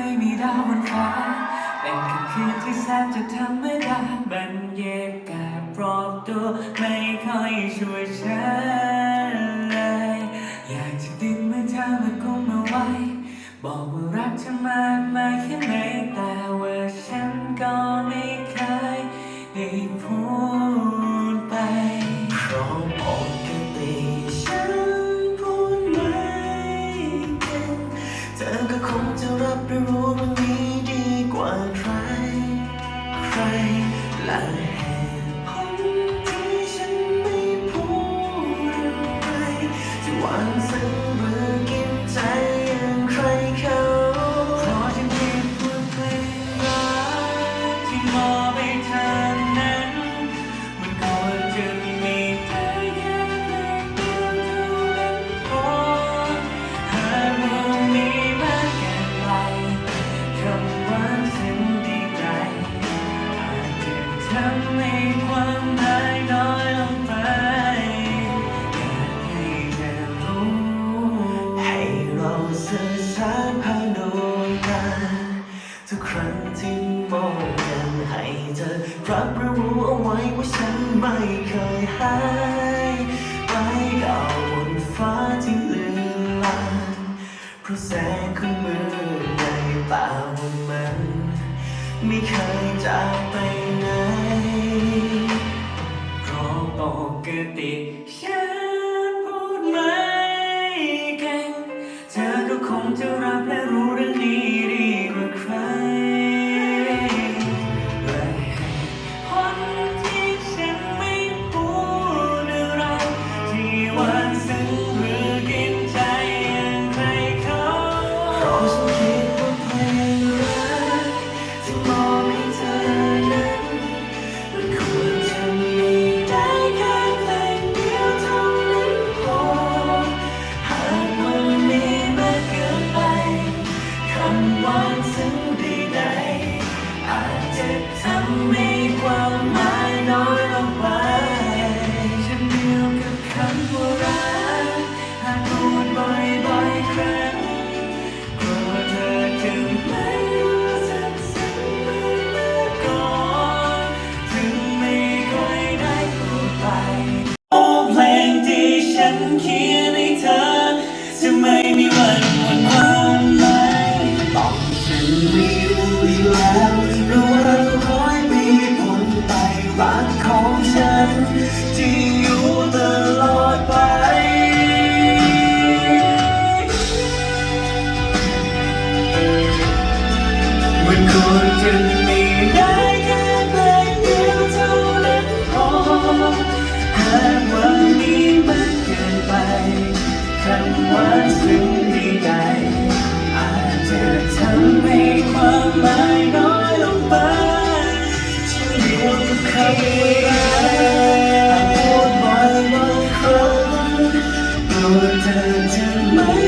ไม่มีดาวบนฟ้า เป็นค่ำคืนที่แสนจะธรรมดาบรรยากาศรอบตัวไม่ค่อยช่วยฉันเลย อยากจะดึงมือเธอมากุมมาไว้ บอกว่ารักเธอมากมายแค่ไหน มีความหมายน้อยลงไปอากให้เธอรู้ ให้เราสื่อสารผ่านดวตาทุกครั้งที่มองกันให้เธอรับรู้เอาไว้ว่าฉันไม่เคยหาไปดาวบนฟ้าที่ลืมลางเพราะแสงขอมือในป่าวันมัน ไม่เคยจากไปไหน que te magic somewhere. หวานซึ้งดีอาจจะทำให้ความหมายน้อยลงไปฉันอยู่กับคารักพูดบอยบาครั้งตัวเธอจะไม่